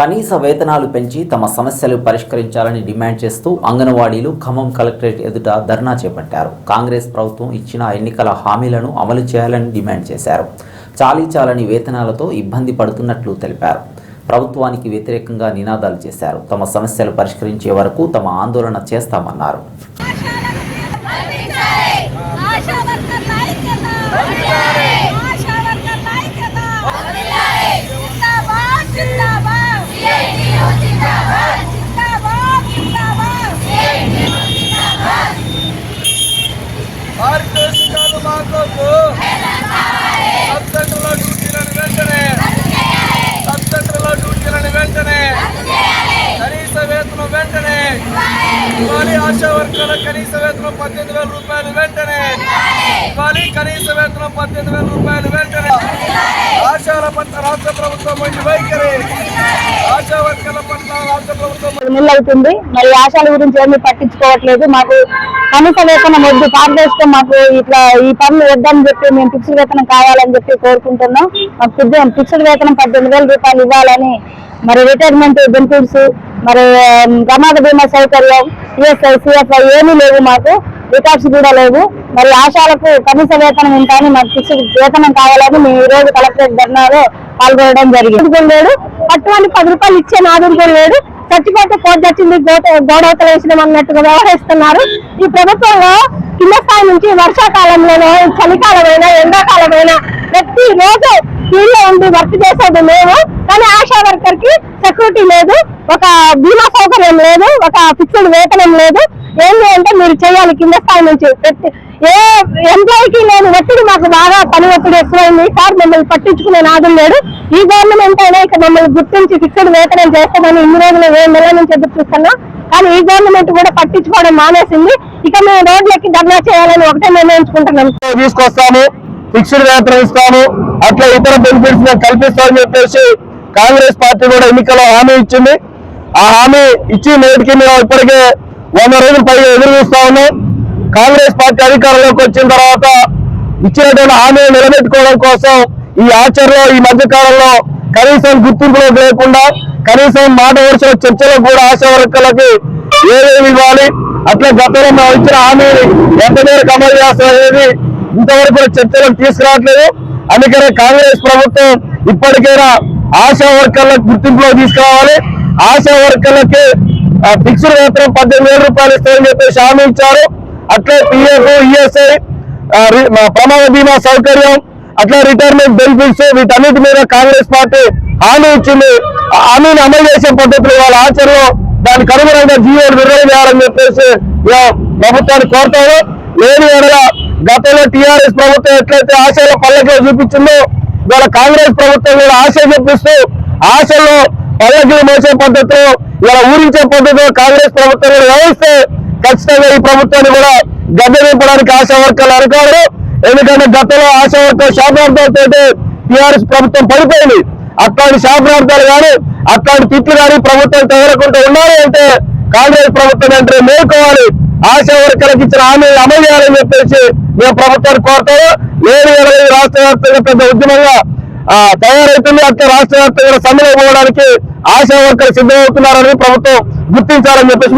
కనీస వేతనాలు పెంచి తమ సమస్యలు పరిష్కరించాలని డిమాండ్ చేస్తూ అంగన్వాడీలు ఖమ్మం కలెక్టరేట్ ఎదుట ధర్నా చేపట్టారు. కాంగ్రెస్ ప్రభుత్వం ఇచ్చిన ఎన్నికల హామీలను అమలు చేయాలని డిమాండ్ చేశారు. చాలీ చాలని వేతనాలతో ఇబ్బంది పడుతున్నట్లు తెలిపారు. ప్రభుత్వానికి వ్యతిరేకంగా నినాదాలు చేశారు. తమ సమస్యలు పరిష్కరించే వరకు తమ ఆందోళన చేస్తామన్నారు. మాకోకు సబ్సెంటర్లో డ్యూటీలను వెంటనే సబ్సెంటర్లో డ్యూటీలను వెంటనే కనీస వేతనం వెంటనే ఇవ్వాలి ఆశా వర్గాల కనీస వేతనం పద్దెనిమిది వేల రూపాయలు వెంటనే ఇవ్వాలి కనీస వేతనం పద్దెనిమిది వేల రూపాయలు వెంటనే. ఆశాల పట్ల రాష్ట్ర ప్రభుత్వం మంచి వైఖరి. ఆశా పట్ల రాష్ట్ర ప్రభుత్వం నెలలు అవుతుంది. మరి ఆశాల గురించి ఏమీ పట్టించుకోవట్లేదు. మాకు కనీస వేతనం వద్దు. కాంగ్రెస్ మాకు ఇట్లా ఈ పనులు వద్దని చెప్పి మేము ఫిక్స్డ్ వేతనం కావాలని చెప్పి కోరుకుంటున్నాం. మాకు ఫిక్స్డ్- ఫిక్స్డ్ వేతనం పద్దెనిమిది వేల రూపాయలు ఇవ్వాలని మరి రిటైర్మెంట్ బెనిఫిట్స్ మరి ప్రమాద బీమా సౌకర్యం ఈఎస్ఐ సిఎఫ్ఐ ఏమీ లేవు మాకు. రికార్డ్స్ కూడా లేవు. మరి ఆశాలకు కనీస వేతనం ఉంటాయని మాకు ఫిక్స్డ్ వేతనం కావాలని మేము ఈ రోజు కలెక్టరేట్ ధర్నాలో పాల్గొనడం జరిగింది. లేడు పట్టువాళ్ళు పది రూపాయలు ఇచ్చే నాదుడు కూడా లేడు. చచ్చిపోతే కోర్టు వచ్చింది గోడవతలు వేసినాం అన్నట్టుగా వ్యవహరిస్తున్నారు. ఈ ప్రభుత్వంలో కింద స్థాయి నుంచి వర్షాకాలంలోనో చలికాలమైనా ఎండాకాలమైనా ప్రతి రోజు ఫీల్డ్లో ఉండి వర్క్ చేసేది మేము కానీ ఆశా వర్కర్కి సెక్యూరిటీ లేదు ఒక బీమా సౌకర్యం లేదు ఒక ఫిక్స్డ్ వేతనం లేదు. ఏంటి అంటే మీరు చేయాలి కింద స్థాయి నుంచి. ఏ ఎంప్లాయీకి లేని ఒత్తిడి మాకు బాగా పని ఒత్తిడి ఎక్కువైంది. సార్ మిమ్మల్ని పట్టించుకునే నాదులు లేడు. ఈ గవర్నమెంట్ అయినా ఇక మమ్మల్ని గుర్తించి ఫిక్స్డ్ వేతనం చేస్తామని ఇన్ని రోజులు ఏ నెల నుంచి ఎదురు చూస్తున్నాం. కానీ ఈ గవర్నమెంట్ కూడా పట్టించుకోవడం మానేసింది. ఇక మేము రోడ్లకి ధర్నా చేయాలని ఒకటే నిర్ణయించుకుంటున్నాం. తీసుకొస్తాము. ఫిక్స్డ్ వేతనం ఇస్తాము. అట్లా ఇతర బెనిఫిట్స్ మేము కల్పిస్తామని చెప్పేసి కాంగ్రెస్ పార్టీ కూడా ఎన్నికల్లో హామీ ఇచ్చింది. ఆ హామీ ఇచ్చి నేటికి మేము ఇప్పటికే వంద రోజుల పైగా ఎదురు చూస్తా ఉన్నాం. కాంగ్రెస్ పార్టీ అధికారంలోకి వచ్చిన తర్వాత ఇచ్చినటువంటి హామీని నిలబెట్టుకోవడం కోసం ఈ ఆచరణలో ఈ మధ్య కాలంలో కనీసం గుర్తింపులోకి లేకుండా కనీసం మాట వరుసల చర్చలకు కూడా ఆశా వర్గాలకి ఏమేమి ఇవ్వాలి? అట్లా గతంలో మేము ఇచ్చిన హామీని ఎంత మేరకు అమలు చేస్తాం అనేది ఇంతవరకు కూడా చర్చలకు తీసుకురావట్లేదు. అందుకనే కాంగ్రెస్ ప్రభుత్వం ఇప్పటికైనా ఆశా వర్కర్లకు గుర్తింపులో తీసుకురావాలి. ఆశా వర్కర్లకి ఫిక్స్డ్ వేతనం పద్దెనిమిది వేల రూపాయలు ఇస్తారని చెప్పేసి హామీ ఇచ్చారు. అట్లే పిఎఫ్ ఈఎస్ఐ ప్రమాద బీమా సౌకర్యం అట్లా రిటైర్మెంట్ బెనిఫిట్స్ వీటన్నిటి మీద కాంగ్రెస్ పార్టీ హామీ ఇచ్చింది. హామీని అమలు చేసే పద్ధతులు వాళ్ళ ఆచరణలో దానికి అనుగుణంగా జీవోలు విడుదల చేయాలని చెప్పేసి ఇలా ప్రభుత్వాన్ని కోరుతాము లేని ఎడల గతంలో టీఆర్ఎస్ ప్రభుత్వం ఎట్లయితే ఆశల పల్లకిలో చూపించిందో ఇవాళ కాంగ్రెస్ ప్రభుత్వం కూడా ఆశ చూపిస్తూ ఆశలో పల్లకిలు మోసే పద్ధతిలో ఇలా ఊరించే పద్ధతిలో కాంగ్రెస్ ప్రభుత్వం కూడా ఖచ్చితంగా ఈ ప్రభుత్వాన్ని కూడా గద్దెనింపడానికి ఆశా వర్గాలు అనుకోరు ఎందుకంటే గతంలో ఆశా వర్గం శాపనార్థాలతో టీఆర్ఎస్ ప్రభుత్వం పడిపోయింది. అట్లాంటి శాపనార్థాలు కానీ అట్లాంటి తిట్లు కానీ ప్రభుత్వం తగలకుండా ఉన్నారు అంటే కాంగ్రెస్ ప్రభుత్వం అంటే మేల్కోవాలి. ఆశా వర్గాలకు ఇచ్చిన హామీ అమలు చేయాలని చెప్పేసి మేము ప్రభుత్వాన్ని కోరుతాము. ఏడు ఇరవై రాష్ట్ర వ్యాప్తంగా పెద్ద ఉద్యమంగా తయారవుతుంది అట్లా రాష్ట్ర వ్యాప్తంగా సమ్మెలో పోవడానికి ఆశా వర్గాలు సిద్ధమవుతున్నారని ప్రభుత్వం గుర్తించాలని చెప్పేసి